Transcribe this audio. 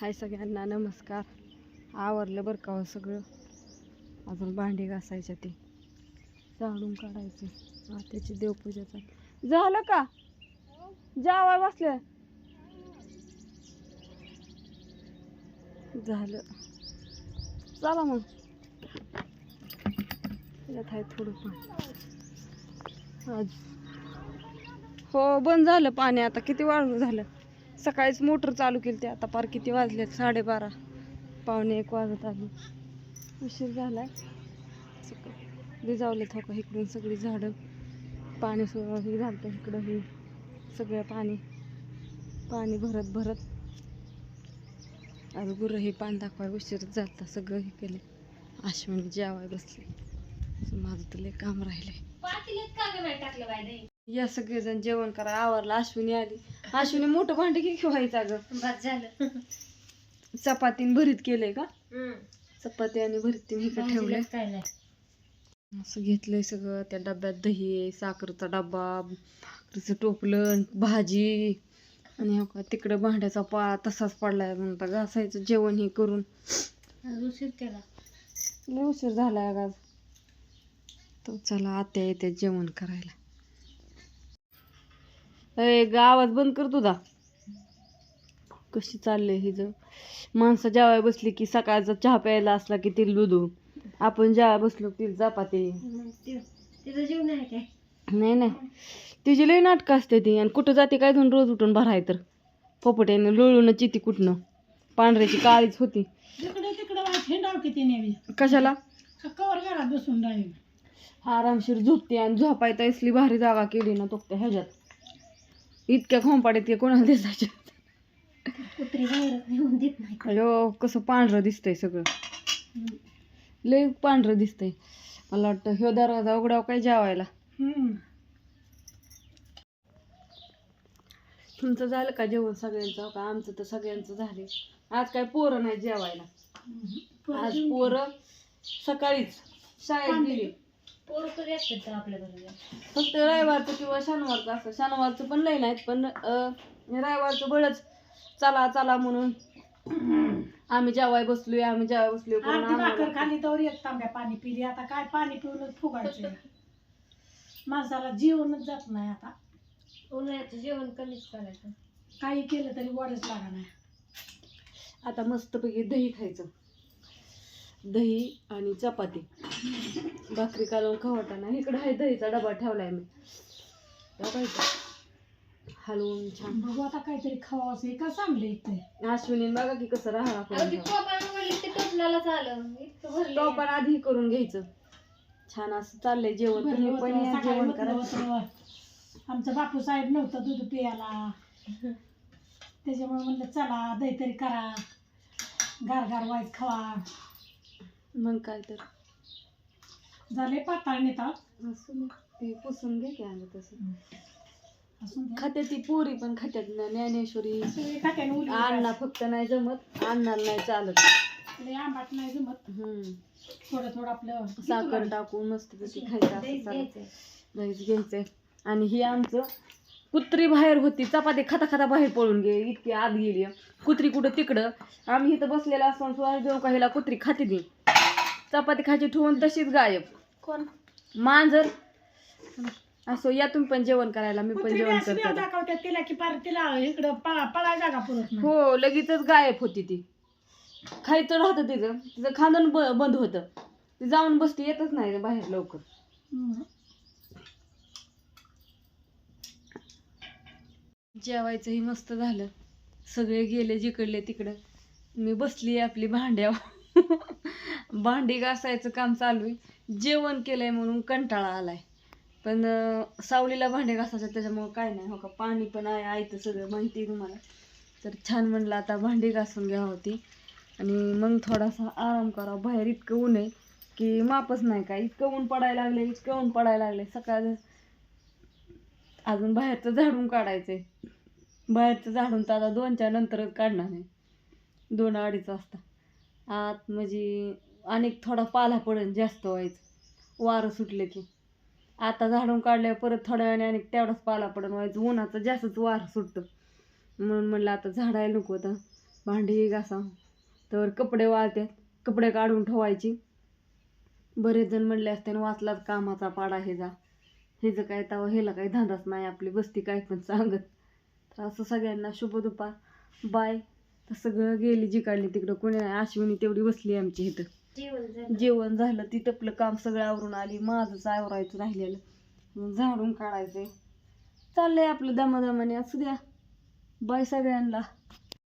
हाय सगळ्यांना नमस्कार. आवरलं बरं का हो सगळं? अजून भांडी घासायच्या ते. झाडून काढायचे. त्याची चालू. झालं का? जावा बसल्या. झालं. चला मग. यात आहे थोडं पण. आज. हो बंद झालं पाणी आता. किती वाढून झालं? सकाळीच मोटर चालू केली ते आता पार किती वाजले साडेबारा. पावणे एक वाजत आली. उशीर झालाय. भिजावले थोका इकडून सगळी झाडं. पाणी सु- हे झालं इकडं हे. सगळं पाणी. पाणी भरत भरत. आज गुरं हे पान दाखवाय उशीरच जाता. सगळं हे केले. अश्विनी जेवाय बसले. असं माझं तर काम राहिले या सगळेजण जेवण करा. आवरला अश्विनी आली. अश्विनी मोठं भांडे की व्हायचं ग झालं. चपातीन भरीत केलंय का? चपाती आणि भरीत तीन इकडे ठेवलंय. काय नाही. असं घेतलंय सगळं. त्या डब्यात दही आहे साखरेचा डब्बा टोपलं भाजी आणि हो का तिकडं भांड्याचा पा तसाच पडलाय म्हणता घासायचं जेवण हे करून. उशीर केला. लय उशीर झालाय आज. तो चला आत्या येते जेवण करायला. ग आवाज बंद कर तुझा. कशी चाललंय ही जर माणसं जेवाय बसली की सकाळचा चहा प्यायला असला की तिला दुधू आपण जेवाय बसलो की तिला चपाती. तिथं जीव नाही काय? नाही नाही. तिची लई नाटकं असते ती. आणि कुठं जाते काय धुवून रोज उठून भराय तर. पोपट्याने लोळून चिती कुठनं. पांढऱ्याची काळीच होती. कशाला? बसून आरामशीर झोपते आणि झोपायला इसली भारी जागा केली ना तो ह्याच्यात. इतक्या खोंपाड इतक्या कोणाला दिसायच्या कुत्री बाहेर नेऊन देत नाही. अयो कसं पांढरं दिसतंय सगळं. लय पांढरं दिसतंय. मला वाटतं ह्यो दरवाजा उघडाव काय जेवायला. तुमचं झालं का जेवण सगळ्यांचं? का आमचं तर सगळ्यांचं झाले आज काय पोरं नाही जेवायला. आज पोरं सकाळीच शाळेत गेली. पोर तरी असतात फक्त रविवारचं किंवा शनिवारचं असं. शनिवारचं पण लई नाहीत पण अं, रविवारचं बळच चला चला म्हणून आम्ही जेवाय बसलोय आम्ही जेवाय बसलोय करून अर्धी भाकर आम्हाला- खाली तर एक तांब्या पाणी पिली. आता काय पाणी पिऊनच फुगायचे माणसाला जीवनच जात नाही आता. उन्हाळ्याचं जेवण कमीच करायचं. काही केलं तरी वडच लागा नाही. आता मस्तपैकी दही खायचं. दही आणि चपाती. भाकरी कालवून खवटाना इकडे आहे दहीचा डबा ठेवलाय मी. बघायचं हलवून छान. बघू आता काहीतरी खावावं हे का चांगलं इथे. अश्विनी बघा की कसं वळली ते आलं इतकं भरलं टोपण आधी करून घ्यायचं. छान असं चाललंय जेवण. तुम्ही पण या जेवण करा. आमचं बापू साहेब नव्हतं दूध पियाला त्याच्यामुळे म्हणलं चला दही तरी करा. गार गार वाईट खावा. मग काय तर. झाले पाताळ नेता असू दे. ते पुसून घे की आलं तसं. असून द्या. खाते ती पोरी पण खात्यात ना ज्ञानेश्वरी. सगळे खात्याने उली अण्णा फक्त नाही जमत अण्णाला नाही चालत. लय आंबाट नाही जमत. हम्म. थोडं थोडं आपलं साखर टाकून मस्त पैकी खायचं असं चालत घ्यायचंय. आणि ही आमचं कुत्री बाहेर होती. चपाती खाता खाता बाहेर पळून गे इतकी आत गेली. कुत्री कुठं तिकडं? आम्ही इथं बसलेला असताना सुद्धा देऊ का हिला कुत्री खाते ती? चपाती खायची ठेवून तशीच गायब. कोण? मांजर. असो या तुम्ही पण जेवण करायला मी पण कुत्री जेवण अशी करते दाखवतात तिला की पार तिला इकडं पळा पळा जागा पुरत नाही. हो लगेचच गायब होती ती. खायचं राहतं तिचं. तिचं खांदण ब बंद होतं. ती जाऊन बसती येतच नाही बाहेर लवकर. हम्म. जेवायचंही मस्त झालं. सगळे गेले जिकडले तिकडं. मी बसली आपली भांड्यावर. भांडी घासायचं काम चालू आहे. जेवण केलंय म्हणून कंटाळा आलाय. पण सावलीला भांडे घासायचं त्याच्यामुळं काय नाही. हो का पाणी पण आहे आयतं सगळं माहिती आहे तुम्हाला. तर छान म्हणलं आता भांडी घासून घ्या होती. आणि मग थोडासा आराम करा. बाहेर इतकं ऊन आहे की मापच नाही काय. इतकं ऊन पडायला लागले इतकं ऊन पडायला लागले सकाळ अजून बाहेरचं झाडून काढायचंय. बाहेरचं झाडून तर आता दोनच्या नंतरच काढणार आहे. दोन अडीच वाजता. आत म्हणजे अनेक थोडा पाला पडेल जास्त व्हायचं. वारं सुटले की. आता झाडून काढल्यावर परत थोड्या वेळाने आणि तेवढाच पाला पडेल व्हायचं. उन्हाचं जास्तच वारं सुटतं. म्हणून म्हणलं आता झाडायला नको होतं भांडी घासा. तर कपडे वाळतात कपडे काढून ठेवायची. बरेच जण म्हणले असते वाचलाच कामाचा पाडा हे जा. हे जर काय तवा ह्याला काही धंदाच नाही आपली बसती काय पण सांगत. तर असं सगळ्यांना शुभ दुपार. बाय. तर सगळं गेली जी काढली तिकडं. कोणी अश्विनी तेवढी बसली आमची इथं. जेवण झालं. ती तपलं काम सगळं आवरून आली माझंच आवरायचं राहिलेलं. झाडून काढायचंय. चाललंय आपलं दमादमाने असू द्या. बाय सगळ्यांना.